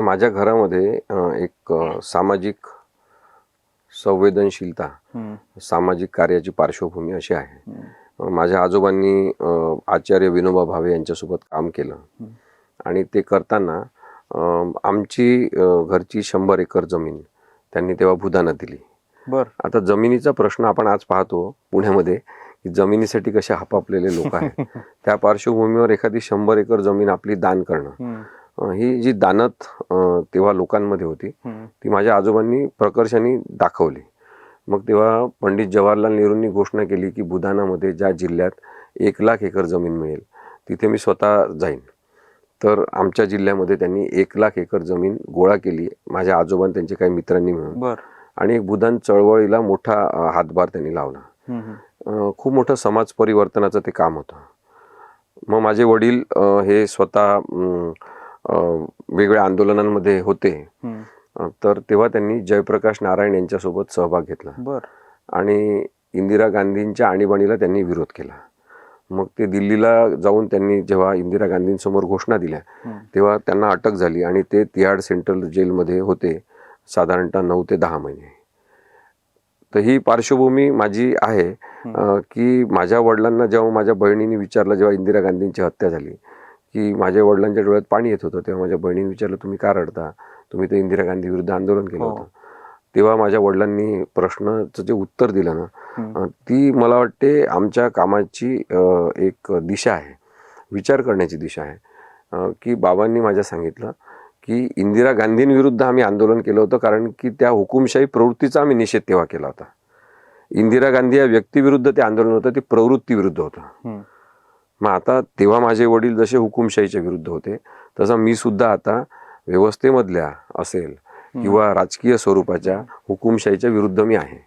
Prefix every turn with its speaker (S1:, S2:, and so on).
S1: माझ्या घरामध्ये एक सामाजिक संवेदनशीलता सामाजिक कार्याची पार्श्वभूमी अशी आहे. माझ्या आजोबांनी आचार्य विनोबा भावे यांच्यासोबत काम केलं. आणि ते करताना आमची घरची शंभर एकर जमीन त्यांनी तेव्हा भूदानात दिली.
S2: बर.
S1: आता जमिनीचा प्रश्न आपण आज पाहतो पुण्यामध्ये की जमिनीसाठी कसे हापापलेले लोक आहेत. त्या पार्श्वभूमीवर एखादी शंभर एकर जमीन आपली दान करणं. ही जी दानत तेव्हा लोकांमध्ये होती ती माझ्या आजोबांनी प्रकर्षाने दाखवली. मग तेव्हा पंडित जवाहरलाल नेहरूंनी घोषणा केली की बुधानामध्ये ज्या जिल्ह्यात एक लाख एकर जमीन मिळेल तिथे मी स्वतः जाईन. तर आमच्या जिल्ह्यामध्ये त्यांनी एक लाख एकर जमीन गोळा केली. माझ्या आजोबा आणि त्यांचे काही मित्रांनी मिळून
S2: बर.
S1: आणि एक बुधान चळवळीला मोठा हातभार त्यांनी लावला. खूप मोठं समाज परिवर्तनाचं ते काम होतं. मग माझे वडील हे स्वतः वेगवेगळ्या आंदोलनांमध्ये होते. तर तेव्हा त्यांनी जयप्रकाश नारायण यांच्यासोबत सहभाग घेतला. आणि इंदिरा गांधींच्या आणीबाणीला त्यांनी विरोध केला. मग ते दिल्लीला जाऊन त्यांनी जेव्हा इंदिरा गांधींसमोर घोषणा दिल्या तेव्हा त्यांना अटक झाली आणि ते तिहाड सेंट्रल जेलमध्ये होते साधारणतः नऊ ते दहा महिने. तर ही पार्श्वभूमी माझी आहे की माझ्या वडिलांना जेव्हा माझ्या बहिणीने विचारलं जेव्हा इंदिरा गांधींची हत्या झाली की माझ्या वडिलांच्या डोळ्यात पाणी येत होतं. तेव्हा माझ्या बहिणीने विचारलं तुम्ही का रडता? तुम्ही तर इंदिरा गांधी विरुद्ध आंदोलन केलं
S2: हो.
S1: होतं. तेव्हा माझ्या वडिलांनी प्रश्नाचं जे उत्तर दिलं ना ती मला वाटते आमच्या कामाची एक दिशा आहे. विचार करण्याची दिशा आहे. की बाबांनी माझ्या सांगितलं की इंदिरा गांधींविरुद्ध आम्ही आंदोलन केलं होतं कारण की त्या हुकुमशाही प्रवृत्तीचा आम्ही निषेध तेव्हा केला होता. इंदिरा गांधी या व्यक्तीविरुद्ध ते आंदोलन होतं ते प्रवृत्तीविरुद्ध होतं. मग आता तेव्हा माझे वडील जसे हुकुमशाहीच्या विरुद्ध होते तसं मी सुद्धा आता व्यवस्थेमधल्या असेल किंवा राजकीय स्वरूपाच्या हुकुमशाहीच्या विरुद्ध मी आहे.